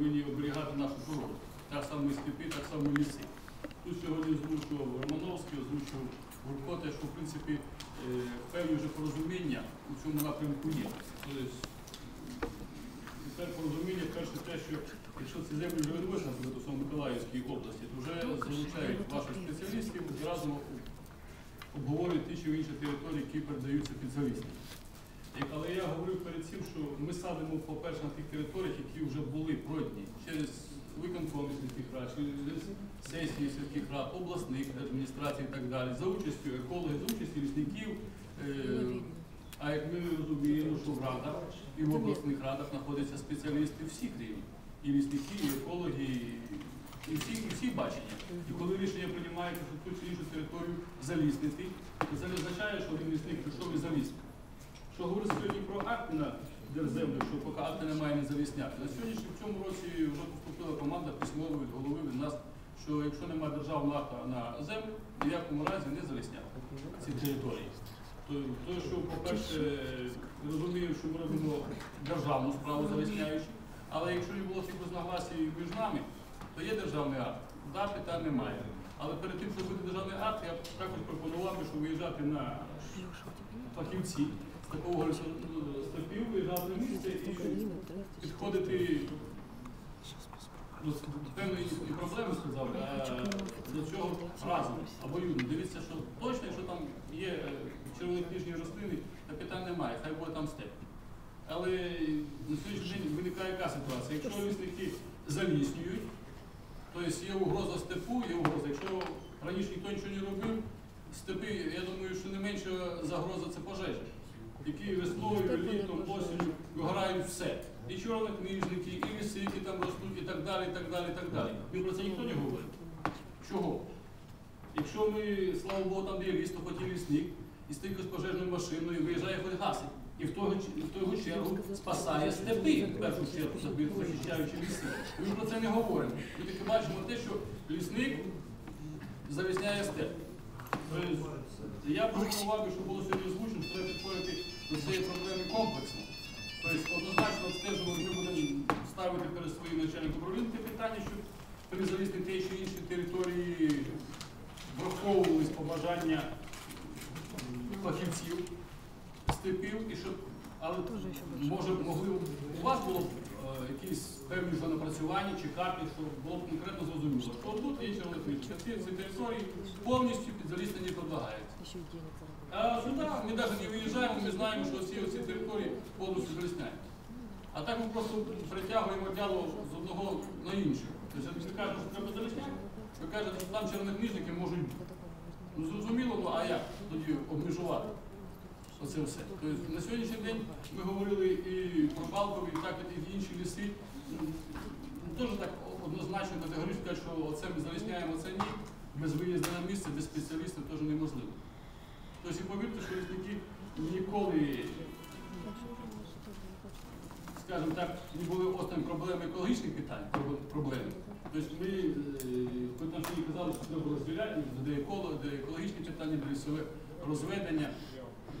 повинні оберігати нашу природу. Так само і степи, так само і ліси. Тут сьогодні озвучував Романовський, озвучував Гурко, те, що в принципі е, певні вже порозуміння у цьому напрямку є. Тобто, тепер порозуміння перше те, що якщо ці землі вже відносять, наприклад, у Миколаївській області, то вже залучають ваших спеціалістів і разом обговорюють ті чи інші території, які передаються під завісні. Але я говорив перед цим, що ми садимо, по-перше, на тих територіях, які вже були пройдені через виконкоми сільських рад, через сесії сільських рад, обласних адміністрацій і так далі, за участю екологів, за участю лісників. Е, А як ми розуміємо, що в радах і в обласних радах знаходяться спеціалісти всіх рівнів. І лісники, і екологи, і- всі, і всі бачення. І коли рішення приймається, що ту чи іншу територію заліснити, це не означає, що один лісник прийшов і заліснив. Що говорить сьогодні про акти на держземлю, що поки акти немає не завісняти. На сьогоднішній в цьому році вже поступила команда письмова від голови від нас, що якщо немає державного акта на землю, ні в якому разі не завісняти ці території. То, що, по-перше, розумію, що ми робимо державну справу завісняючи, але якщо не було цих розногласій між нами, то є державний акт. Да, питань немає. Але перед тим, щоб бути державний акт, я також пропонував, би, що виїжджати на фахівці такого степів, виїжджати на місце і підходити до певної проблеми, сказав, до цього разом обоюдно. Дивіться, що точно, якщо там є е, червонокнижні рослини, то питань немає, хай буде там степ. Але на сьогоднішній день виникає яка ситуація? Якщо лісники заліснюють, тобто є угроза степу, є угроза. Якщо раніше ніхто нічого не робив, степи, я думаю, що не менша загроза це пожежі, які весною, літом, осінню вигорають все. І чорнокнижники, і ліси, які там ростуть, і так далі, і так далі, і так далі. І про це ніхто не говорить. Чого? Якщо ми, слава Богу, там є ліс, то хоч і лісник, і стоїть з пожежною машиною, виїжджає хоч гасить. І в того, чергу спасає степи, в першу чергу, захищаючи ліси. Ми про це не говоримо. Ми тільки бачимо те, що лісник завісняє степ. Тобто, Я пропонував, щоб було сьогодні озвучено, що треба підходити до цієї проблеми комплексно. Тобто однозначно обстежувати ми будемо ставити перед своїм начальником управління те питання, щоб при залізні тієї чи іншої території враховувались побажання фахівців, степів, і щоб, але може могли у вас було б е, якісь певні вже напрацювання чи карти, щоб було б конкретно зрозуміло, що тут є червоний книжка, ці території повністю під не А сюди ми навіть не виїжджаємо, ми знаємо, що ці оці території повністю залісняють. А так ми просто перетягуємо діло з одного на інше. Тобто ви кажете, що треба залісняти, ви кажете, що там червонокнижники можуть бути. Ну зрозуміло, ну а як тоді обмежувати оце все? Тобто на сьогоднішній день ми говорили і про Балкові, і так і інші ліси. Ну, Теж так однозначно категорично що оце ми залісняємо, оце ні. Без виїзду на місце, без спеціалістів теж неможливо. Тобто повірте, що лісники ніколи, скажімо так, не були останні проблеми екологічних питань, проб- проблеми. Тобто ми, е, хоч там сьогодні казали, що треба розділяти, де еколо, де екологічні питання, де лісове розведення.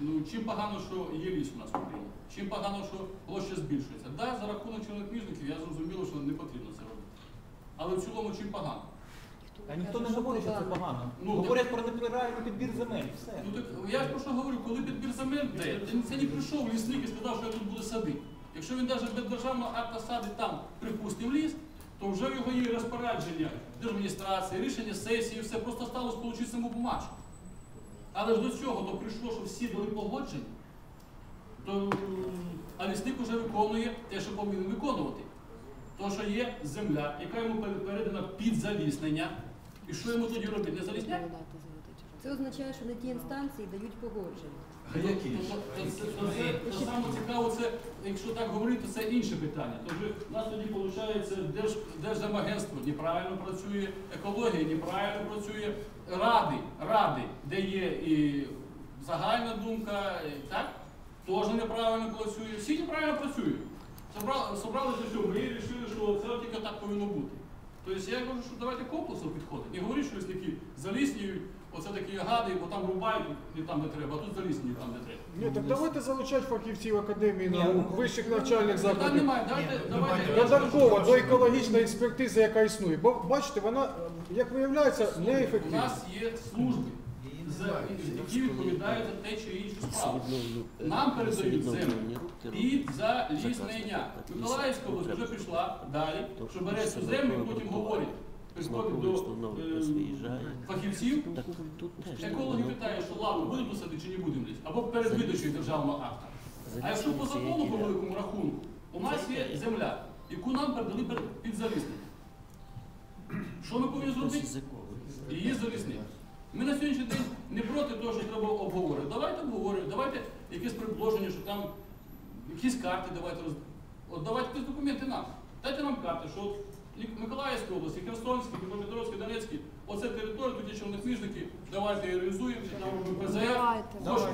Ну, чим погано, що є ліс у нас в Україні? Чим погано, що площа збільшується? Так, да, за рахунок чорнокнижників я зрозуміло, що не потрібно це робити. Але в цілому чим погано? Та ніхто не говорить, що це погано. Ну, Говорять про неприрайний підбір земель. Все. Ну так я ж про що говорю, коли підбір земель де, це не прийшов лісник і сказав, що я тут буду садити. Якщо він навіть без державного акта садить там, припустив ліс, то вже в його є розпорядження держадміністрації, рішення сесії, все просто стало сполучити саму бумажку. Але ж до цього то прийшло, що всі дали погодження, то а лісник вже виконує те, що повинен виконувати. То, що є земля, яка йому пере- передана під заліснення, і що йому тоді робити? Не залісняти? Це означає, що не ті інстанції дають погодження. А які? То, це- саме цікаво, це, якщо так говорити, це інше питання. Тож у нас тоді виходить, Держ, Держземагентство неправильно працює, екологія неправильно працює, ради, ради, де є і загальна думка, і так, теж неправильно працює. Всі неправильно працюють. Собралися, що ми вирішили, що це тільки так повинно бути. Тобто я кажу, що давайте комплексно підходити. Не говоріть, що такі заліснюють, оце такі гади, бо там рубають і там не треба, а тут залізні там не треба. Ні, так давайте залучати фахівців академії Ні, наук, ну, вищих навчальних Питань закладів. немає, давайте, давайте. Додатково до екологічної експертизи, яка існує. Бо бачите, вона, як виявляється, У неефективна. нас є служби, які відповідають за те чи іншу справу. Нам передають землю під заліснення. Миколаївська область вже пішла далі, що бере цю землю і потім говорить. Приходить до е, фахівців, екологи питають, що лаву будемо садити чи не будемо десь, або перед видачею державного акта. А якщо по закону по великому рахунку, у нас є земля, яку нам передали під заліснення. Що ми повинні зробити? Її заліснити. Ми на сьогоднішній день не проти того, що треба обговорити. Давайте обговоримо, давайте якесь предложення, що там якісь карти давайте роз... От давайте якісь документи нам. Дайте нам карти, що от і Миколаївській області, Херсонській, Дніпропетровській, Донецькій, оце територія, тут є чорнокнижники, давайте її реалізуємо, робимо ПЗФ.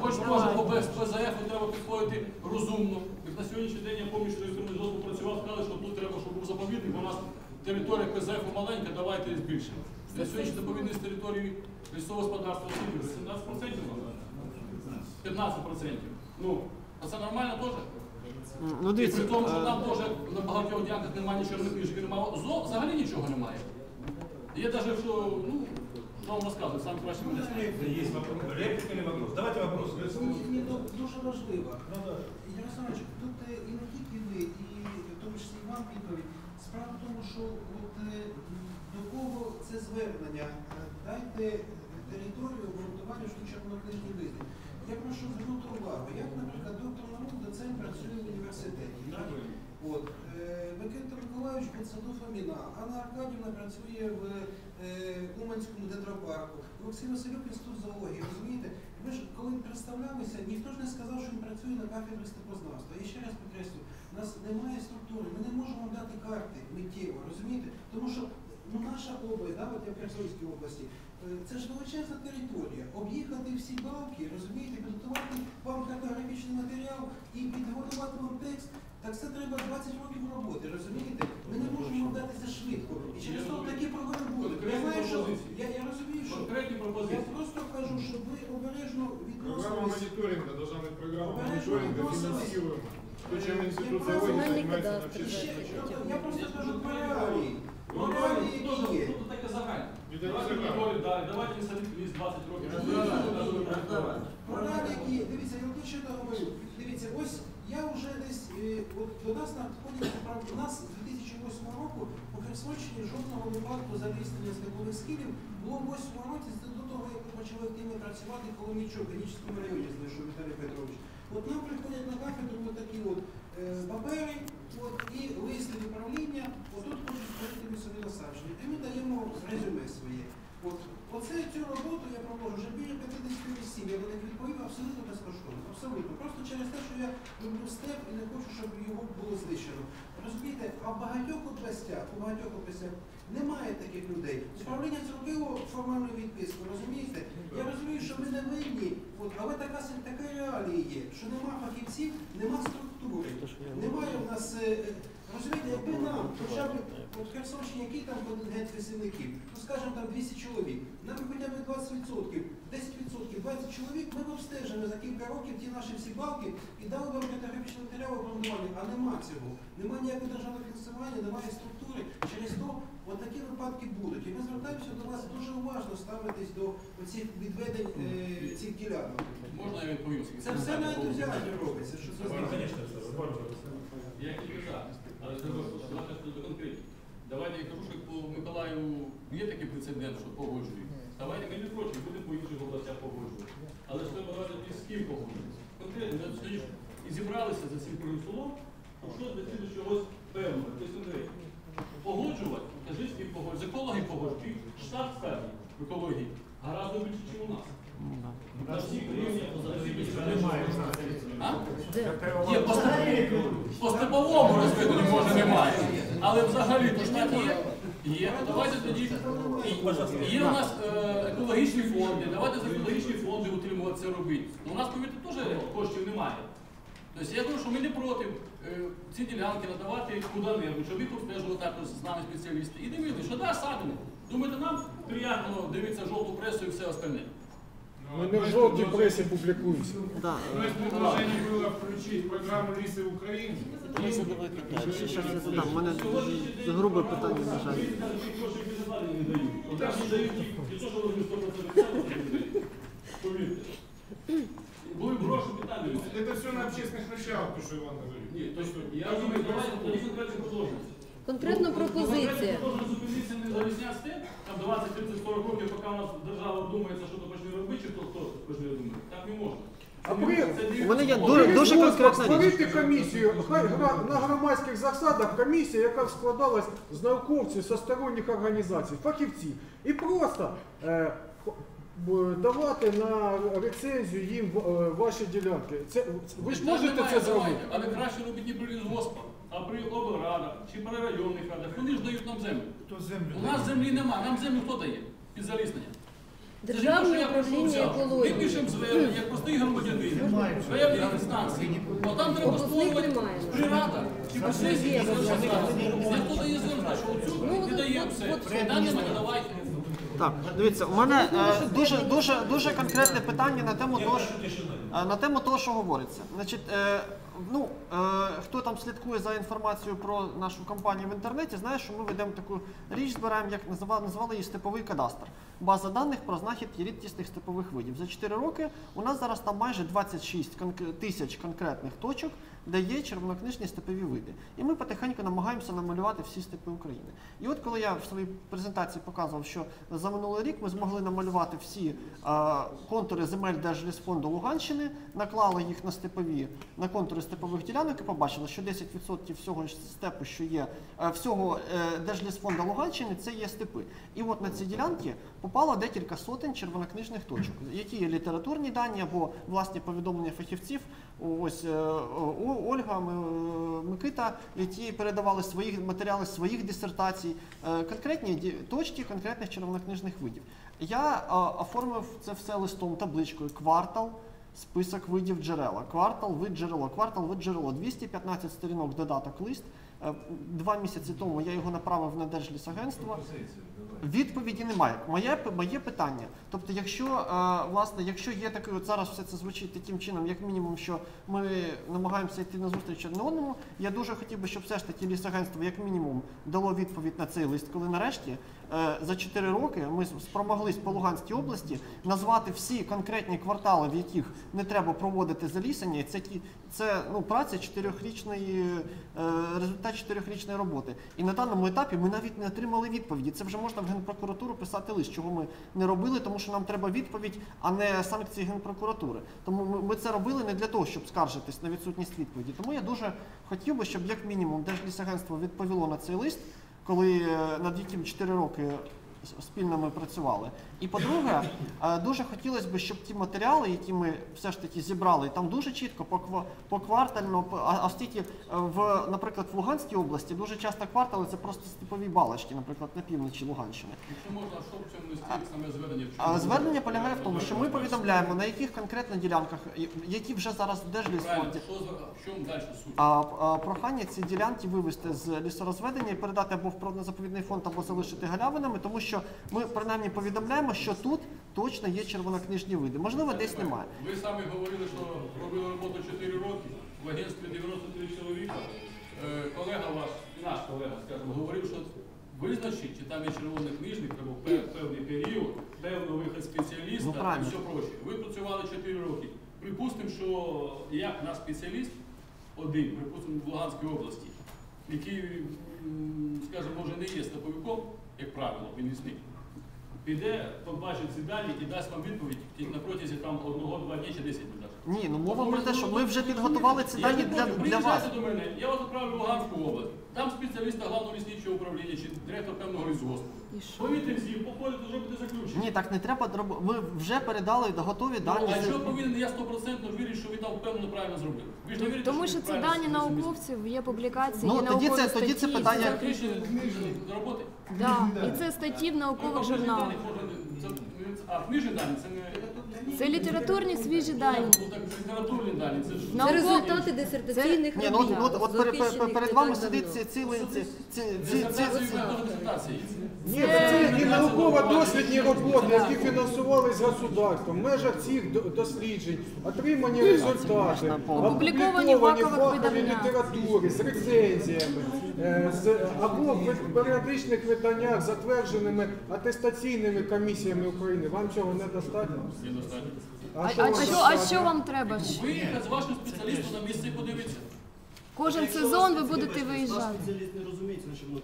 Хоч, може по без ПЗФ треба підходити розумно. Як на сьогоднішній день я пам'ятаю, що електронний доступ працював, сказали, що тут треба, щоб був заповідник, бо у нас територія ПЗФ маленька, давайте її збільшимо. На сьогоднішній заповідність території лісового господарства скільки? 17%? 15%. Ну, а це нормально теж? Ну, І дивіться, при тому, що е, там теж на багатьох ділянках немає ні чорних книжок, немає зо, взагалі нічого немає. Є навіть, що, ну, що вам розказую, сам краще мене. знає. Есть вопрос. Реплика или вопрос? Давайте вопрос. Мені ду- дуже важливо. Ярославович, тут е, і не тільки ви, і в тому числі і вам відповідь. Справа в тому, що от е, до кого це звернення? Е, Дайте територію обґрунтування, що чорнокнижні визни. Я прошу звернути увагу, як, наприклад, доктор наук, доцент працює в університеті. От, е, Микита Миколаївич Пецаду Фоміна, Анна Аркадівна працює в е, Уманському дендропарку, Олексій Василюк інститут зоології, розумієте? Ви ж коли представлялися, ніхто ж не сказав, що він працює на кафедрі степознавства. Я ще раз підкреслю, у нас немає структури, ми не можемо дати карти миттєво, розумієте? Тому що ну, наша область, да, от я в Херсонській області, е, це ж величезна територія. Об'їхати всі балки, розумієте, підготувати вам картографічний матеріал і підготувати вам текст. Так це треба 20 років роботи, розумієте? Ми не можемо дати це швидко. І через то такі проблеми будуть. Я знаю, що я, я розумію, що Конкретні я просто кажу, щоб ви обережно відносились. мониторинга должна быть программа Обережно мониторинга, відносились. финансируемая. То, Давайте далі, давайте не 20 років. Про які є. Дивіться, я що я говорю. Дивіться, ось я вже десь, е, от до нас надходять, у нас з 2008 року по Херсонщині жодного випадку заліснення степових скілів було в 8 році, до того, як ми почали активно працювати, коли нічого в Канічському районі знайшов Віталій Петрович. От нам приходять на кафедру такі от папери от, і листи управління, отут хочуть створити лісові насадження. І ми даємо резюме своє. От, оце цю роботу я проводжу вже біля 50 осіб, я на них відповів абсолютно безкоштовно. Абсолютно. Просто через те, що я люблю степ і не хочу, щоб його було знищено. Розумієте, а в багатьох областях, у багатьох областях немає таких людей. Управління зробило формальну відписку, розумієте? Я розумію, що ми не винні, от, але така, така реалія є, що нема фахівців, нема структури, немає в нас. е, е, Розумієте, якби нам, хоча б от Херсонщині, який там контингент працівників, ну скажімо там 200 чоловік, нам хоча б 20%, 10%, 20 чоловік, ми б обстежили за кілька років ті наші всі балки і дали вам категрафічний матеріал обґрунтування, а нема цього. Нема ніякого державного фінансування, немає структури. Через то от такі випадки будуть. І ми звертаємося до вас дуже уважно ставитись до оцих відведень е, цих ділянок. Можна я відповім? Це все на ентузіазмі робиться. Що це значить? Я тільки за. Але що давайте тут конкретно. Давайте я кажу, що по Миколаєву є такий прецедент, що погоджують. Давайте ми не проти, будемо по інших областях погоджувати. Але ж треба брати з ким погоджуватися. Конкретно, ми і зібралися за цим круглим столом, щось досягти чогось певного, тобто конкретно. Погоджувати, кажи з ким погоджувати. З екологи погоджують. Штат певний в екології гораздо більше, ніж у нас. Є по, степ- степовому розведенню може немає. Але взагалі то ж так є. Є. Давайте тоді. Є у нас е, екологічні фонди. Давайте за екологічні фонди утримувати це робити. Ну, у нас повірте теж коштів немає. Тобто я кажу, що ми не проти е, ці ділянки надавати куди-небудь, щоб їх обстежували також з нами спеціалісти. І дивилися, що да, садимо. Думаєте, нам приємно дивитися жовту пресу і все остальне. Ми не в жовтій пресі публікуємося. Да. У нас предложение было включить программу «Лисы в Украине». Я задавай питання. Ще щось я задам. У мене дуже грубе питання, на жаль. Були б гроші питання. Это все на общественных началах, то, что Иван говорит. Ні, тобто я думаю, давайте тоді конкретні продовження. Конкретно пропозиція. Можна зупинитися не за веснясти, там 20, 30, 40 років, поки у нас держава думається, що то почне робити, чи хто почне робити. Так не можна. А при- У мене є дуже- дуже конкретна річ. Створити комісію хай гра- на громадських засадах комісія, яка складалась з науковців з сторонніх організацій, фахівців. І просто е, х- б- давати на рецензію їм е, ваші ділянки. Це, ви ж можете це зробити? Але краще робити не при лісгоспах, а при облрадах чи при районних радах. Вони ж дають нам землю. Кто землю У нас землі нема, нам землю хто дає? Під заліснення. Державне управління Ми екології. пишемо звернення, як простий громадянин, заявлення інстанції. А там треба створювати приймає. при радах чи при сесії. Де хто дає землю, що оцю Ну, не дає все. от- не давайте. Так, дивіться, у мене е, дуже дуже дуже конкретне питання на тему того, що, е, на тему того, що говориться. Значить, е, ну е, хто там слідкує за інформацією про нашу компанію в інтернеті, знає, що ми ведемо таку річ, збираємо, як називали, назвали її степовий кадастр. База даних про знахідки рідкісних степових видів. За 4 роки у нас зараз там майже 26 конк- тисяч конкретних точок, де є червонокнижні степові види. І ми потихеньку намагаємося намалювати всі степи України. І от коли я в своїй презентації показував, що за минулий рік ми змогли намалювати всі е, контури земель Держлісфонду Луганщини, наклали їх на степові, на контури степових ділянок і побачили, що 10% всього степу, що є, е, всього е, Держлісфонду Луганщини, це є степи. І от на ці ділянки попало декілька сотень червонокнижних точок, які є літературні дані або власні повідомлення фахівців. Ось е, Ольга, Микита, які передавали свої матеріали своїх дисертацій, е, конкретні точки конкретних червонокнижних видів. Я е, оформив це все листом, табличкою, квартал, список видів джерела, квартал, вид джерело, квартал, вид джерело, 215 сторінок додаток лист. Е, Два місяці тому я його направив на Держлісагентство. Відповіді немає. Моє, моє питання. Тобто, якщо е, власне, якщо є такий, от зараз все це звучить таким чином, як мінімум, що ми намагаємося йти на зустріч одне одному, я дуже хотів би, щоб все ж таки лісагентство, як мінімум, дало відповідь на цей лист, коли нарешті за 4 роки ми спромоглись по Луганській області назвати всі конкретні квартали, в яких не треба проводити залісення. Це ті це ну праця чотирьохрічної е, результат чотирьохрічної роботи. І на даному етапі ми навіть не отримали відповіді. Це вже можна в генпрокуратуру писати лист, чого ми не робили, тому що нам треба відповідь, а не санкції генпрокуратури. Тому ми це робили не для того, щоб скаржитись на відсутність відповіді. Тому я дуже хотів би, щоб як мінімум Держлісагентство відповіло на цей лист, коли е, над яким 4 роки спільно ми працювали. І по-друге, е, дуже хотілося б, щоб ті матеріали, які ми все ж таки зібрали, там дуже чітко поква- поквартально, по- а, оскільки е, в, наприклад, в Луганській області дуже часто квартали це просто степові балочки, наприклад, на півночі Луганщини. Якщо можна, що в цьому листі саме зведення? в? Звернення полягає в тому, що ми повідомляємо, на яких конкретно ділянках, які вже зараз в Держлісфонді. що далі суть? Прохання ці ділянки вивести з лісорозведення і передати або в природно-заповідний фонд, або залишити галявинами, тому що ми принаймні повідомляємо, що тут точно є червонокнижні види. Можливо, десь немає. Ви самі говорили, що робили роботу 4 роки, в агентстві 93 чоловіка. Е, Колега ваш, наш колега, скажімо, говорив, що визначить, чи там є червоний книжник, треба певний період, певний вихід спеціаліста Ну, і все проче. Ви працювали 4 роки. Припустимо, що як наш спеціаліст, один, припустимо, в Луганській області, який, скажімо, може не є степовиком, як правило, він лісник, піде, побачить ці дані і дасть вам відповідь на протязі там одного-два дні чи 10 днів. Ні, ну мова про те, що ми вже підготували ці дані для, для вас. до мене, я вас відправлю в Луганську область. Там спеціаліста главного лісничого управління чи директор певного лісгоспу. І що? Повітря всі, походить вже буде заключення. Ні, так не треба Ви вже передали готові Ну, дані. а з- що повинен я стопроцентно вірю, що ви там впевнено правильно зробив. Ви ж не вірите, Тому що це правильно дані науковців, є публікації, Ну, є тоді наукові це- тоді це статті, питання- Це закріплено. роботи? Да. І це статті в наукових Ну, журналах. дані, це- А книжні дані це не Це літературні свіжі дані. Ну так літературні дані, це ж Це результати дисертаційних Ні, ну от, от, от перед, вами сидить ці цілий ці, ці, ці, ці, дисертації. Ні, це і науково-дослідні роботи, які фінансувались государством. В межах цих до- досліджень отримані результати, Опубліковані в фахових виданнях. літератури з рецензіями, або в періодичних виданнях, затвердженими атестаційними комісіями України. Вам цього недостатньо? Недостатньо. А, що, а достатньо? вам треба? Ви з вашим спеціалістом на місці подивіться. Кожен сезон ви будете виїжджати. спеціаліст не розуміється, на чому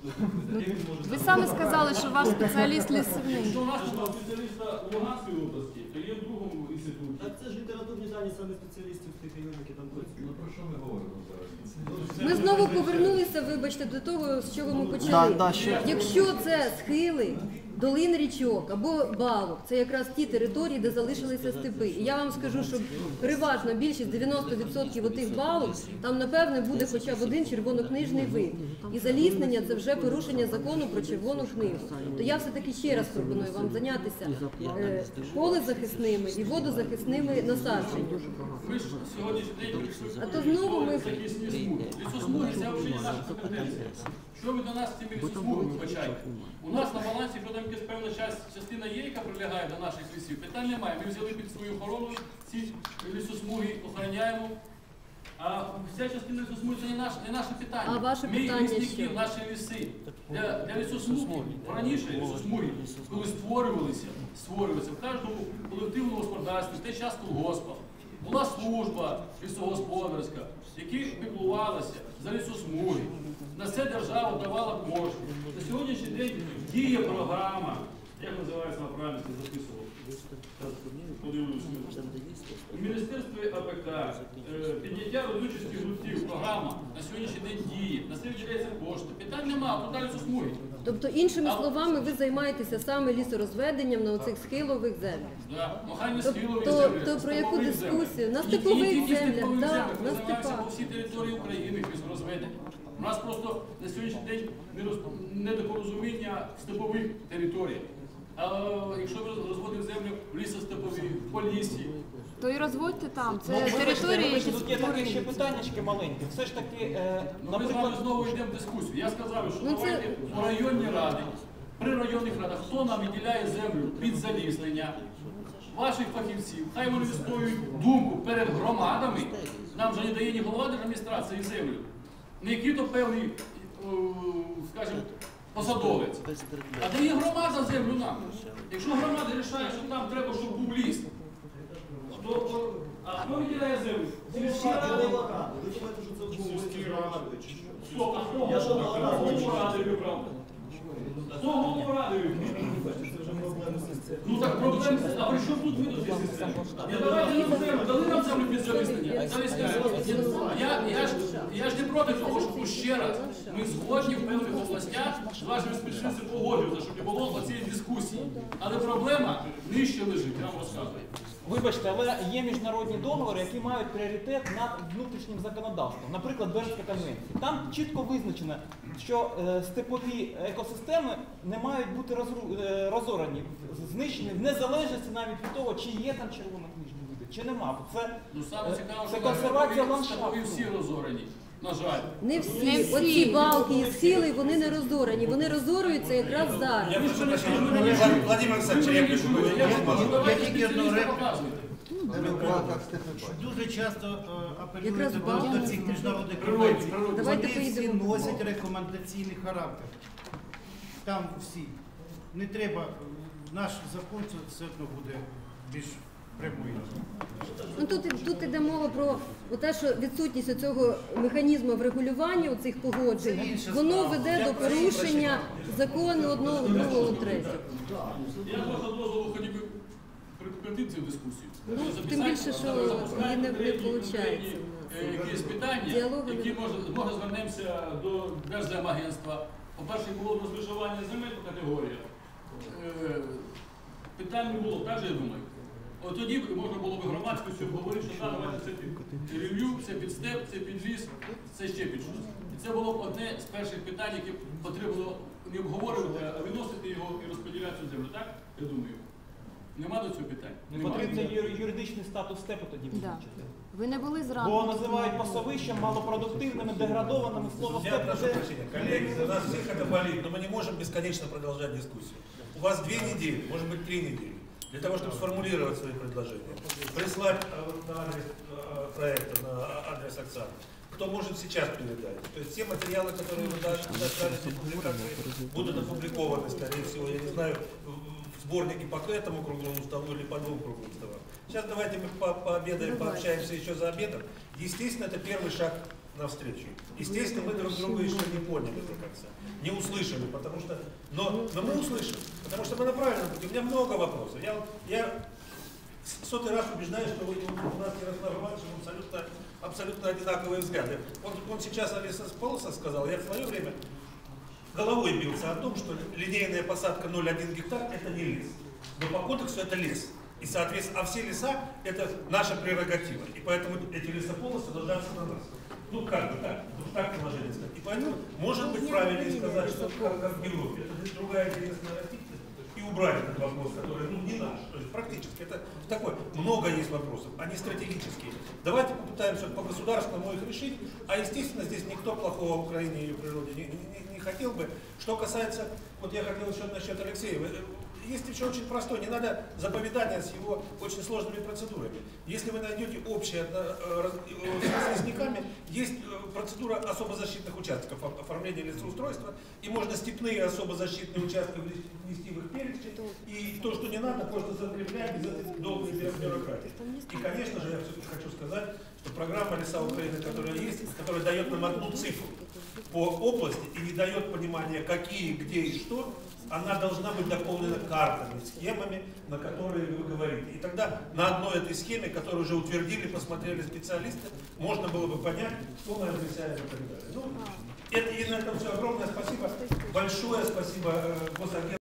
Ну, Ви самі сказали, що ваш спеціаліст лісівний. Якщо у нас спеціаліста в Луганській області, то є в другому інституті. Так це ж літературні дані саме спеціалістів з тих районів, які там працюють. Ну про що ми говоримо? Ми знову повернулися, вибачте, до того, з чого ми Да, почали. Якщо це схили, долин річок або балок, це якраз ті території, де залишилися степи. І я вам скажу, що переважна більшість 90% отих балок, там напевне буде хоча б один червонокнижний вид. І заліснення це вже порушення закону про червону книгу. То я все-таки ще раз пропоную вам зайнятися е, полезахисними і водозахисними насадженнями. Ви ж сьогоднішній А то знову ми- захисні смуги. Лісосмуги це взагалі не наша компетенція. Що ви до нас з цими лісосмугами вибачаєте? У нас на балансі, що там якась певна часть- частина є, яка прилягає до наших лісів, питань немає. Ми взяли під свою охорону ці лісосмуги, охороняємо. А вся частина лісосмуги це не наше, не наше питання. А ваше Ми питання лісники, що? наші ліси. Для, для лісосмуги, раніше лісосмуги, коли створювалися, створювалися в кожному колективному господарстві, в той час колгоспах, була служба лісогосподарська, які піклувалися за лісосмуги. На це держава давала кошти. На сьогоднішній день діє програма, як називається на правильно записував. У Міністерстві АПК е, підняття родючості грудків, програма на сьогоднішній день діє, на це виділяється кошти. Питань нема, туди лісосмуги. Тобто, іншими словами, ви займаєтеся саме лісорозведенням на оцих схилових землях. Да, махання схилових то- землях, то про яку дискусію? На степових землях, да, на ми займаємося степах. по всій території України лісорозведення. У нас просто на сьогоднішній день недопорозуміння в степових територіях. А якщо ви розводите землю в лісостепові, в полісі, То і розводьте там. Ну, Це вибачте, території, вибачте, які тут є такі ще створені. питаннячки маленькі. Все ж таки, е, Ну, ми з наприклад, вами знову йдемо в дискусію. Я сказав, що Ну, це- давайте у районні ради, при районних радах, хто нам виділяє землю під заліснення, ваших фахівців, хай вони відстоюють думку перед громадами. Нам же не дає ні голова держадміністрації землю, не який то певний, о, скажімо, посадовець. А дає громада землю нам. Якщо громада вирішає, що там треба, щоб був ліс, то а хто виділяє землю? Сільські ради. Чи що? Стоп, а хто голову ради вибрав? Хто голову ради вибрав? Ну так проблем, а при чому тут видати систему? Я давайте нам землю, дали нам землю під заліснення. Залісняємо. Я, я, ж, я ж не проти того, щоб ще раз ми згодні в певних областях з вашими погоджуватися, щоб не було цієї дискусії. Але проблема нижче лежить, я вам розказую. вибачте, але є міжнародні договори, які мають пріоритет над внутрішнім законодавством. Наприклад, Бернська конвенція. Там чітко визначено, що е, степові екосистеми не мають бути е, розорані, знищені в незалежності навіть від того, чи є там червонокнижні види, чи нема. Це, Ну саме е, цікаво, це що консервація ландшафту. всі розорені. На жаль. Не всі. Не всі. Оці балки і схили, вони не розорані. Вони розорюються якраз зараз. Я прошу не Владимир Олександрович, я пишу. Я давайте спеціаліста. Дуже часто е, апелюєте до, цих міжнародних конвенцій. Вони всі носять рекомендаційний характер. Там всі. Не треба, наш закон це все одно буде більш. Ну тут тут іде мова про те, що відсутність цього механізму врегулювання у цих погоджень, воно веде до порушення закону одного, другого, третього. Я вашого дозволу хотів би прикрити цю дискусію. Ну, тим більше, що її не- нас. е, Якісь питання, Діалогу які може, може звернемося до Держземагентства. По-перше, було розмежування земель по категоріях. Е, Питань не було, так же я думаю. От тоді б можна було б громадськістю обговорити, що да, давайте це під рев'ю, це під степ, це під ліс, це ще під щось. І це було б одне з перших питань, яке потрібно не обговорювати, а виносити його і розподіляти цю землю, так? Я думаю. Нема до цього питань? Не Нема. потрібно юр- юридичний статус степу тоді Да. визначити. Ви не були зранку. Бо називають пасовищем малопродуктивними, деградованими, слово Я степ прошу вже- прощения, коллеги, за нас всех это болит, но мы не можем бесконечно продолжать дискуссию. У вас две недели, может быть три недели, Для того, чтобы сформулировать свои предложения, прислать э, на адрес э, проекта, на адрес Оксаны. Кто может сейчас передать? То есть все материалы, которые вы дали будут опубликованы, скорее всего, я не знаю, в в сборнике по этому круглому столу или по двум круглым столам. Сейчас давайте мы по- пообедаем, пообщаемся еще за обедом. Естественно, это первый шаг навстречу. Естественно, мы друг друга еще не поняли до конца, не услышали, потому что, но, но мы услышим, потому что мы на правильном пути. У меня много вопросов. Я, я сотый раз убеждаюсь, что вы- у нас Ярослав Иванович абсолютно, абсолютно одинаковые взгляды. Он, он сейчас Алиса Полоса сказал, я в свое время головой бился о том, что линейная посадка 0,1 гектар это не лес. Но по кодексу это лес. И, соответственно, а все леса это наша прерогатива. И поэтому эти лесополосы ложатся на нас. Ну как бы так, ну так положение сказать. И поэтому, может быть, правильнее сказать, что как, как в Европе, это другая интересная растительность, и убрать этот вопрос, который ну, не наш. То есть практически это такой, много есть вопросов, они стратегические. Давайте попытаемся по государственному их решить, а естественно здесь никто плохого в Украине и ее природе не, не- не хотел бы. Что касается, вот я хотел еще насчет Алексеева, Есть еще очень простой, не надо заповедания с его очень сложными процедурами. Если вы найдете общее э, э, э, с лесниками, есть процедура особо защитных участков, оформления лесоустройства, и можно степные особо защитные участки внести в их перечень, и то, что не надо, просто закреплять без этой долгой бю- бюрократии. И, конечно же, я все-таки хочу сказать, что программа «Леса Украины», которая есть, которая дает нам одну цифру по области и не дает понимания, какие, где и что, она должна быть дополнена картами, схемами, на которые вы говорите. И тогда на одной этой схеме, которую уже утвердили, посмотрели специалисты, можно было бы понять, что мы обещаем и так далее. Ну, это, и на этом все. Огромное спасибо. Большое спасибо э, Госагентству.